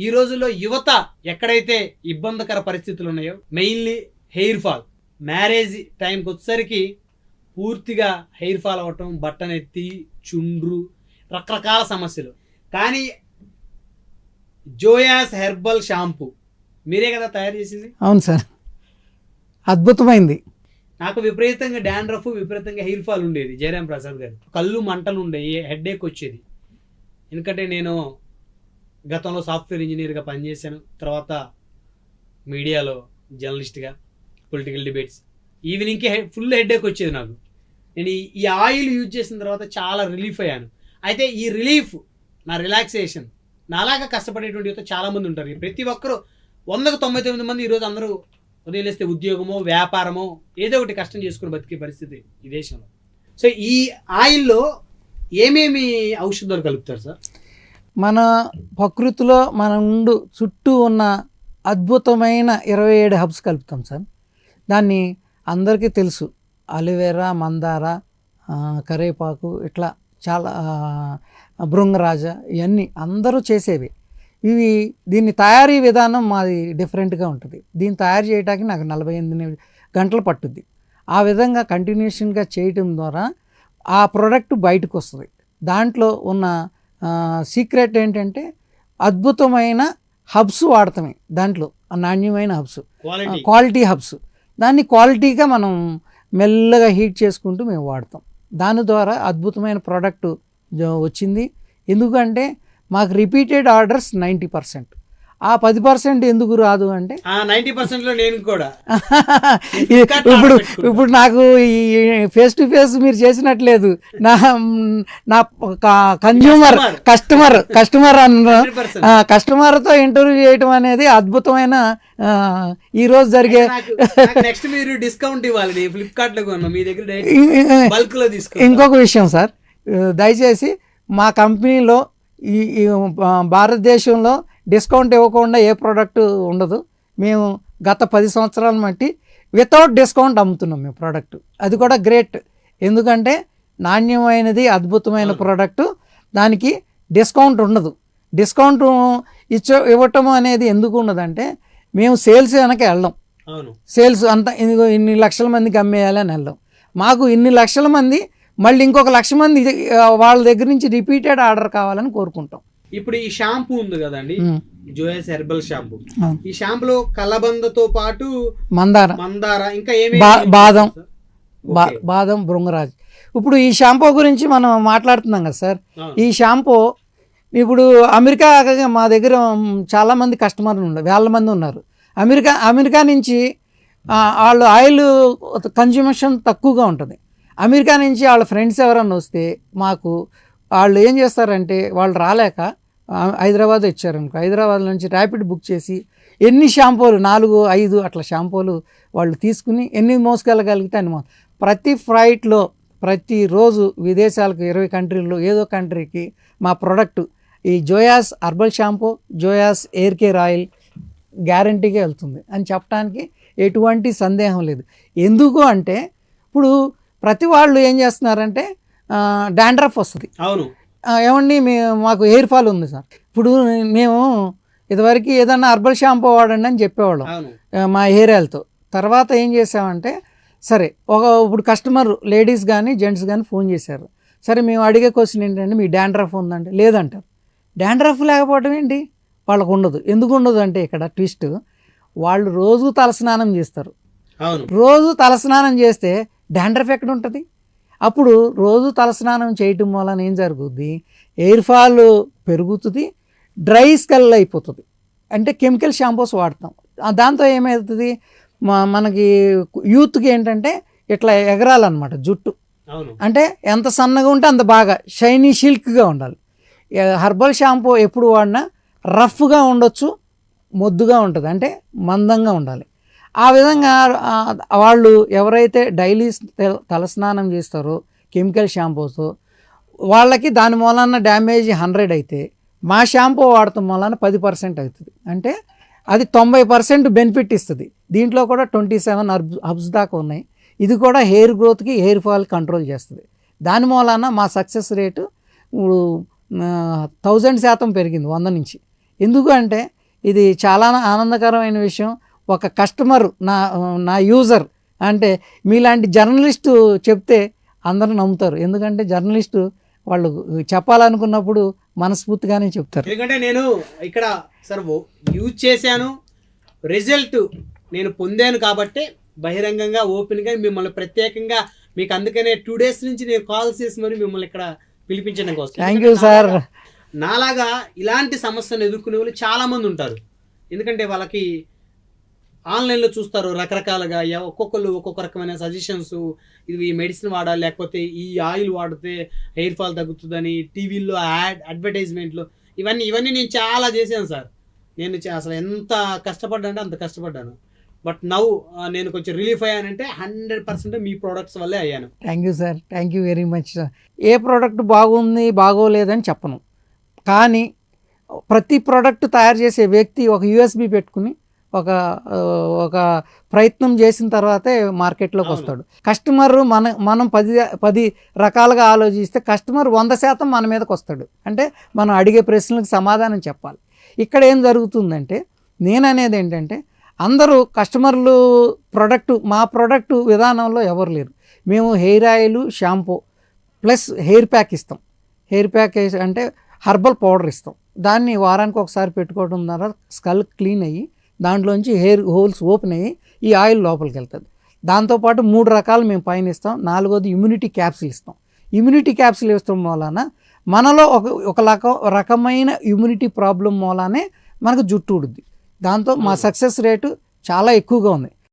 ఈ రోజుల్లో యువత ఎక్కడైతే ఇబ్బందికర పరిస్థితులు ఉన్నాయో మెయిన్లీ హెయిర్ ఫాల్ మ్యారేజ్ టైంకి వచ్చేసరికి పూర్తిగా హెయిర్ ఫాల్ అవ్వటం బట్టనెత్తి చుండ్రు రకరకాల సమస్యలు. కానీ జోయాస్ హెర్బల్ షాంపూ మీరే కదా తయారు చేసింది? అవును సార్. అద్భుతమైంది. నాకు విపరీతంగా డాండ్రఫ్ విపరీతంగా హెయిర్ ఫాల్ ఉండేది జయరాం ప్రసాద్ గారు. కళ్ళు మంటలు ఉండేవి హెడ్ ఏక్ వచ్చేది. ఎందుకంటే నేను గతంలో సాఫ్ట్వేర్ ఇంజనీర్గా పనిచేశాను. తర్వాత మీడియాలో జర్నలిస్ట్గా పొలిటికల్ డిబేట్స్. ఈవినింగ్కి ఫుల్ హెడ్ఏక్ వచ్చేది నాకు. నేను ఈ- ఈ ఆయిల్ యూజ్ చేసిన తర్వాత చాలా రిలీఫ్ అయ్యాను. అయితే ఈ రిలీఫ్ నా రిలాక్సేషన్ నాలాగా కష్టపడేటువంటి యువత చాలామంది ఉంటారు. ప్రతి ఒక్కరు వందకు తొంభై తొమ్మిది మంది ఈరోజు అందరూ ఉదయం లేస్తే ఉద్యోగమో వ్యాపారమో ఏదో ఒకటి కష్టం చేసుకుని బతికే పరిస్థితి ఈ దేశంలో. సో ఈ ఆయిల్లో ఏమేమి ఔషధాలు కలుపుతారు సార్? మన ప్రకృతిలో మన ఉండు చుట్టూ ఉన్న అద్భుతమైన ఇరవై ఏడు హబ్స్ కలుపుతాం సార్. దాన్ని అందరికీ తెలుసు. అలివేరా మందార కరేపాకు ఇట్లా చాలా ఆ, భృంగరాజ ఇవన్నీ అందరూ చేసేవి. ఇవి దీన్ని తయారీ విధానం మాది డిఫరెంట్గా ఉంటుంది. దీన్ని తయారు చేయడానికి నాకు నలభై ఎనిమిది గంటలు పట్టుద్ది. ఆ విధంగా కంటిన్యూషన్గా చేయటం ద్వారా ఆ ప్రోడక్ట్ బయటకు వస్తుంది దాంట్లో ఉన్న సీక్రెట్ ఏంటంటే అద్భుతమైన హబ్స్ వాడతామే దాంట్లో నాణ్యమైన హబ్స్. క్వాలిటీ. Quality hubs. దాన్ని క్వాలిటీగా మనం మెల్లగా హీట్ చేసుకుంటూ మేము వాడతాం. దాని ద్వారా అద్భుతమైన ప్రోడక్ట్ వచ్చింది. ఎందుకంటే మాకు రిపీటెడ్ ఆర్డర్స్ నైంటీ పర్సెంట్. ఆ పది పర్సెంట్ ఎందుకు రాదు అంటే? లో నేను కూడా. ఇప్పుడు ఇప్పుడు నాకు ఈ ఫేస్ టు ఫేస్ మీరు చేసినట్లేదు. నా నా కన్జ్యూమర్ కస్టమర్ కస్టమర్ అన్న 100%. ఆ, కస్టమర్తో ఇంటర్వ్యూ చేయటం అనేది అద్భుతమైన ఈ రోజు జరిగే నెక్స్ట్ మీరు డిస్కౌంట్ ఇవ్వాలి. నేను ఫ్లిప్కార్ట్లో కొన్నా. మీ దగ్గర తీసుకో ఇంకొక విషయం సార్. దయచేసి మా కంపెనీలో ఈ భారతదేశంలో డిస్కౌంట్ ఇవ్వకుండా ఏ ప్రోడక్ట్ ఉండదు. మేము గత పది సంవత్సరాల మట్టి వితౌట్ డిస్కౌంట్ అమ్ముతున్నాం మేము ప్రోడక్ట్. అది కూడా గ్రేట్. ఎందుకంటే నాణ్యమైనది అద్భుతమైన. ప్రోడక్ట్. దానికి డిస్కౌంట్ ఉండదు. డిస్కౌంట్ ఇచ్చ ఇవ్వటం అనేది ఎందుకు ఉండదంటే మేము సేల్స్ వెనక వెళ్ళం. సేల్స్ అంతా ఇన్ని లక్షల మందికి అమ్మేయాలి అని వెళ్ళాం. మాకు ఇన్ని లక్షల మంది మళ్ళీ ఇంకొక లక్ష మంది వాళ్ళ దగ్గర నుంచి రిపీటెడ్ ఆర్డర్ కావాలని కోరుకుంటాం. ఇప్పుడు ఈ షాంపూ ఉంది కదండి. Joyas herbal shampoo. ఈ షాంపూలో కలబందతో పాటు మందార. మందార ఇంకా ఏమేమి బా- బాదం. బాదం భృంగరాజ్ ఇప్పుడు ఈ షాంపూ గురించి మనం మాట్లాడుతున్నాం కదా సార్. ఈ షాంపూ ఇప్పుడు అమెరికా మా దగ్గర చాలామంది కస్టమర్లు ఉన్నారు వేల మంది ఉన్నారు. అమెరికా అమెరికా నుంచి వాళ్ళు ఆయిల్ కన్జ్యూమేషన్ తక్కువగా ఉంటుంది. అమెరికా నుంచి వాళ్ళ ఫ్రెండ్స్ ఎవరన్నా వస్తే మాకు వాళ్ళు ఏం చేస్తారంటే వాళ్ళు రాలేక హైదరాబాద్ వచ్చారనుకో హైదరాబాద్ నుంచి ర్యాపిడ్ బుక్ చేసి ఎన్ని షాంపూలు నాలుగు ఐదు అట్లా షాంపూలు వాళ్ళు తీసుకుని ఎన్ని మోసుకెళ్ళగలిగితే అని మో ప్రతి ఫ్లైట్లో ప్రతిరోజు విదేశాలకు ఇరవై కంట్రీల్లో ఏదో కంట్రీకి మా ప్రోడక్ట్ ఈ Joyas herbal shampoo Joyas hair care oil గ్యారంటీగా వెళ్తుంది. అని చెప్పడానికి ఎటువంటి సందేహం లేదు. ఎందుకు అంటే ఇప్పుడు ప్రతి వాళ్ళు ఏం చేస్తున్నారంటే డాండ్రఫ్ వస్తుంది. అవును. ఏమండి మే మాకు హెయిర్ ఫాల్ ఉంది సార్. ఇప్పుడు మేము ఇదివరకు ఏదన్నా హర్బల్ షాంపూ వాడండి అని చెప్పేవాళ్ళం. మా హెయిర్ ఆయిల్తో. తర్వాత ఏం చేసామంటే సరే ఒక ఇప్పుడు కస్టమర్ లేడీస్ కానీ జెంట్స్ కానీ ఫోన్ చేశారు. సరే మేము అడిగే క్వశ్చన్ ఏంటంటే మీ డాండ్రఫ్ ఉందంటే? లేదంటారు. డాండ్రఫ్ లేకపోవడం ఏంటి? వాళ్ళకు ఉండదు. ఎందుకు ఉండదు అంటే ఇక్కడ ట్విస్ట్ వాళ్ళు రోజు తలస్నానం చేస్తారు. రోజు తలస్నానం చేస్తే డాండ్రఫ్ ఎక్కడ ఉంటుంది? అప్పుడు రోజు తలస్నానం చేయటం వలన ఏం జరుగుద్ది? ఎయిర్ ఫాల్ పెరుగుతుంది డ్రై స్కెల్ అయిపోతుంది. అంటే కెమికల్ షాంపూస్ వాడతాం. దాంతో ఏమవుతుంది మనకి యూత్కి ఏంటంటే ఇట్లా ఎగరాలన్నమాట జుట్టు. అంటే ఎంత సన్నగా ఉంటే అంత బాగా షైనీ సిల్క్గా ఉండాలి. హర్బల్ షాంపూ ఎప్పుడు వాడినా రఫ్గా ఉండొచ్చు మొద్దుగా ఉంటుంది. అంటే మందంగా ఉండాలి. ఆ విధంగా వాళ్ళు ఎవరైతే డైలీ తలస్నానం చేస్తారో కెమికల్ షాంపూస్ వాళ్ళకి దాని మూలాన డ్యామేజ్ హండ్రెడ్ అయితే మా షాంపూ వాడటం మూలన పది పర్సెంట్ అవుతుంది. అంటే అది తొంభై పర్సెంట్ బెనిఫిట్ ఇస్తుంది. దీంట్లో కూడా ట్వంటీ సెవెన్ అబ్ హబ్స్ దాకా ఉన్నాయి. ఇది కూడా హెయిర్ గ్రోత్కి హెయిర్ ఫాల్ కంట్రోల్ చేస్తుంది. దాని మూలాన మా సక్సెస్ రేటు ఇప్పుడు థౌజండ్ శాతం పెరిగింది వంద నుంచి. ఎందుకు అంటే ఇది చాలా ఆనందకరమైన విషయం. ఒక కస్టమర్ నా నా యూజర్ అంటే మీలాంటి జర్నలిస్టు చెప్తే అందరూ నమ్ముతారు. ఎందుకంటే జర్నలిస్టు వాళ్ళు చెప్పాలనుకున్నప్పుడు మనస్ఫూర్తిగానే చెప్తారు. ఎందుకంటే నేను ఇక్కడ సార్ యూజ్ చేశాను రిజల్ట్ నేను పొందాను కాబట్టి బహిరంగంగా ఓపెన్గా మిమ్మల్ని ప్రత్యేకంగా మీకు అందుకనే టూ డేస్ నుంచి నేను కాల్ చేసి మరి మిమ్మల్ని ఇక్కడ పిలిపించడం కోసం. థ్యాంక్ యూ సార్ నాలాగా ఇలాంటి సమస్యను ఎదుర్కొనే వాళ్ళు చాలా మంది ఉంటారు. ఎందుకంటే వాళ్ళకి ఆన్లైన్లో చూస్తారు రకరకాలుగా. ఒక్కొక్కరు ఒక్కొక్క రకమైన సజెషన్స్ ఇది ఈ మెడిసిన్ వాడాలి లేకపోతే ఈ ఆయిల్ వాడితే హెయిర్ ఫాల్ తగ్గుతుందని టీవీల్లో యాడ్ అడ్వర్టైజ్మెంట్లు ఇవన్నీ ఇవన్నీ నేను చాలా చేశాను సార్. నేను అసలు ఎంత కష్టపడ్డానంటే అంత కష్టపడ్డాను. బట్ నౌ నేను కొంచెం రిలీఫ్ అయ్యానంటే హండ్రెడ్ పర్సెంట్ మీ ప్రోడక్ట్స్ వల్లే అయ్యాను. Thank you sir thank you very much sir A product బాగుంది బాగోలేదని చెప్పను. కానీ ప్రతి ప్రోడక్ట్ తయారు చేసే వ్యక్తి ఒక యూఎస్బి పెట్టుకుని ఒక ఒక ప్రయత్నం చేసిన తర్వాతే మార్కెట్లోకి. వస్తాడు. కస్టమర్ మన మనం పది పది రకాలుగా ఆలోచిస్తే కస్టమర్ వంద శాతం మన మీదకి వస్తాడు. అంటే మనం అడిగే ప్రశ్నలకు సమాధానం చెప్పాలి. ఇక్కడ ఏం జరుగుతుందంటే నేను అనేది ఏంటంటే అందరూ కస్టమర్లు ప్రొడక్ట్ మా ప్రొడక్ట్ విధానంలో ఎవరు లేరు. మేము hair oil shampoo plus hair pack ఇస్తాం. హెయిర్ ప్యాక్ అంటే హర్బల్ పౌడర్ ఇస్తాం. దాన్ని వారానికి ఒకసారి పెట్టుకోవడం ద్వారా స్కల్ క్లీన్ అయ్యి దాంట్లోంచి హెయిర్ హోల్స్ ఓపెన్ అయ్యి ఈ ఆయిల్ లోపలికి వెళ్తుంది. దాంతోపాటు మూడు రకాలు మేము పైన ఇస్తాం. నాలుగోది ఇమ్యూనిటీ క్యాప్సిల్ ఇస్తాం. ఇమ్యూనిటీ క్యాప్సిల్ ఇస్తాం మూలాన మనలో ఒక ఒక రకం రకమైన ఇమ్యూనిటీ ప్రాబ్లం మూలానే మనకు జుట్టు ఉడుద్ది దాంతో మా. సక్సెస్ రేటు చాలా ఎక్కువగా ఉంది.